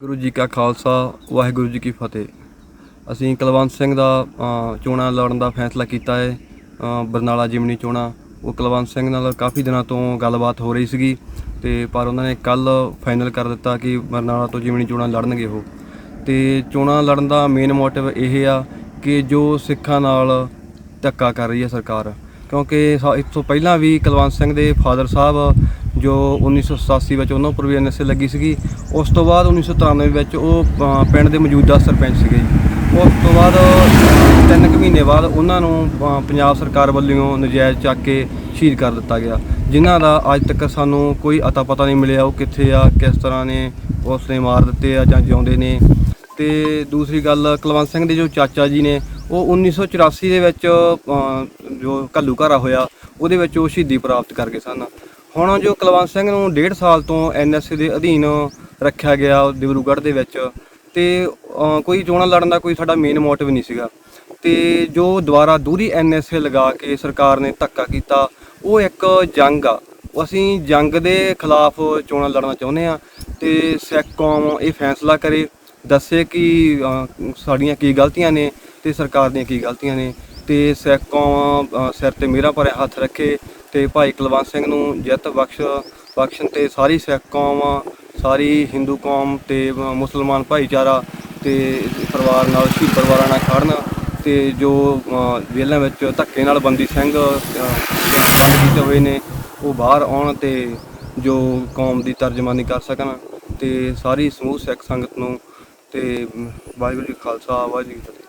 ਗੁਰੂ ਜੀ ਕਾ ਖਾਲਸਾ, ਵਾਹਿਗੁਰੂ ਜੀ ਕੀ ਫਤਿਹ। ਅਸੀਂ ਕੁਲਵੰਤ ਸਿੰਘ ਦਾ ਚੋਣਾਂ ਲੜਨ ਦਾ ਫੈਸਲਾ ਕੀਤਾ ਹੈ ਬਰਨਾਲਾ ਜਿਮਨੀ ਚੋਣਾਂ। ਉਹ ਕੁਲਵੰਤ ਸਿੰਘ ਨਾਲ ਕਾਫੀ ਦਿਨਾਂ ਤੋਂ ਗੱਲਬਾਤ ਹੋ ਰਹੀ ਸੀਗੀ ਤੇ ਪਰ ਉਹਨਾਂ ਨੇ ਕੱਲ ਫਾਈਨਲ ਕਰ ਦਿੱਤਾ ਕਿ ਬਰਨਾਲਾ ਤੋਂ ਜਿਮਨੀ ਚੋਣਾਂ ਲੜਨਗੇ ਉਹ। ਤੇ ਚੋਣਾਂ ਲੜਨ ਦਾ ਮੇਨ ਮੋਟਿਵ ਇਹ ਆ ਕਿ ਜੋ ਸਿੱਖਾਂ ਨਾਲ ਧੱਕਾ ਕਰ ਰਹੀ ਹੈ ਸਰਕਾਰ। ਕਿਉਂਕਿ ਇਸ ਤੋਂ ਪਹਿਲਾਂ ਵੀ ਕੁਲਵੰਤ ਸਿੰਘ ਦੇ ਫਾਦਰ ਸਾਹਿਬ ਜੋ 1987 ਵਿੱਚ ਉਹਨਾਂ ਉੱਪਰ ਵੀ ਐਨਐਸਏ ਲੱਗੀ ਸੀਗੀ ਉਸ ਤੋਂ ਬਾਅਦ 1993 ਵਿੱਚ ਉਹ ਪਿੰਡ ਦੇ ਮੌਜੂਦਾ ਸਰਪੰਚ ਸੀਗੇ ਜੀ। ਉਸ ਤੋਂ ਬਾਅਦ ਅ, ਤਿੰਨ ਕੁ ਮਹੀਨੇ ਬਾਅਦ ਉਹਨਾਂ ਨੂੰ ਪੰਜਾਬ ਸਰਕਾਰ ਵੱਲੋਂ ਨਜਾਇਜ਼ ਚੱਕ ਕੇ ਸ਼ਹੀਦ ਕਰ ਦਿੱਤਾ ਗਿਆ ਜਿਨ੍ਹਾਂ ਦਾ ਅੱਜ ਤੱਕ ਸਾਨੂੰ ਕੋਈ ਅਤਾ ਪਤਾ ਨਹੀਂ ਮਿਲਿਆ ਉਹ ਕਿੱਥੇ ਆ ਕਿਸ ਤਰ੍ਹਾਂ ਨੇ ਉਸ ਨੇ ਮਾਰ ਦਿੱਤੇ ਆ ਜਾਂ ਜਿਉਂਦੇ ਨੇ। ਤੇ ਦੂਸਰੀ ਗੱਲ ਕੁਲਵੰਤ ਸਿੰਘ ਦੇ ਜੋ ਚਾਚਾ ਜੀ ਨੇ ਉਹ 1984 ਦੇ ਵਿੱਚ ਜੋ ਘੱਲੂ ਘਾਰਾ ਹੋਇਆ ਉਹਦੇ ਵਿੱਚ ਉਹ ਸ਼ਹੀਦੀ ਪ੍ਰਾਪਤ ਕਰ ਗਏ ਸਨ। ਹੁਣ ਜੋ ਕੁਲਵੰਤ ਸਿੰਘ ਨੂੰ 1.5 ਸਾਲ ਤੋਂ ਐਨਐਸਏ ਦੇ ਅਧੀਨ ਰੱਖਿਆ ਗਿਆ ਦਿਬਰੂਗੜ੍ਹ ਦੇ ਵਿੱਚ, ਤੇ ਕੋਈ ਚੋਣਾਂ ਲੜਨ ਦਾ ਕੋਈ ਸਾਡਾ ਮੇਨ ਮੋਟਿਵ ਨਹੀਂ ਸੀਗਾ। ਤੇ ਜੋ ਦੁਬਾਰਾ ਦੂਰੀ ਐਨਐਸਏ ਲਗਾ ਕੇ ਸਰਕਾਰ ਨੇ ਧੱਕਾ ਕੀਤਾ, ਉਹ ਇੱਕ ਜੰਗ ਆ। ਅਸੀਂ ਜੰਗ ਦੇ ਖਿਲਾਫ ਚੋਣਾਂ ਲੜਨਾ ਚਾਹੁੰਦੇ ਆ ਤੇ ਸਿੱਖ ਕੌਮ ਇਹ ਫੈਸਲਾ ਕਰੇ, ਦੱਸੇ ਕਿ ਸਾਡੀਆਂ ਕੀ ਗਲਤੀਆਂ ਨੇ ਤੇ ਸਰਕਾਰ ਦੀਆਂ ਕੀ ਗਲਤੀਆਂ ਨੇ, ਤੇ ਸਿੱਖ ਕੌਮ ਸਿਰ ਤੇ ਮੇਰਾ ਭਰਿਆ ਹੱਥ ਰੱਖੇ ਤੇ ਭਾਈ ਕੁਲਵੰਤ ਸਿੰਘ ਨੂੰ ਜਿੱਤ ਬਖਸ਼ ਬਖਸ਼ਣ ਤੇ ਸਾਰੀ ਸਿੱਖ ਕੌਮ ਸਾਰੀ ਹਿੰਦੂ ਕੌਮ ਤੇ ਮੁਸਲਮਾਨ ਭਾਈਚਾਰਾ ਤੇ ਪਰਿਵਾਰ ਨਾਲ ਸ਼ਹੀਦ ਪਰਿਵਾਰਾਂ ਨਾਲ ਖੜਨ ਤੇ ਜੋ ਅ, ਵਿੱਚ ਧੱਕੇ ਨਾਲ ਬੰਦੀ ਸਿੰਘ ਅ, ਬੰਦ ਕੀਤੇ ਹੋਏ ਨੇ ਉਹ ਬਾਹਰ ਆਉਣ ਤੇ ਜੋ ਕੌਮ ਦੀ ਤਰਜਮਾਨੀ ਕਰ ਸਕਣ ਤੇ ਸਾਰੀ ਸਮੂਹ ਸਿੱਖ ਸੰਗਤ ਨੂੰ ਤੇ ਵਾਹਿਗੁਰੂ ਜੀ ਖਾਲਸਾ ਵਾਹਿਗੁਰੂ ਜੀ ਫਤਿਹ।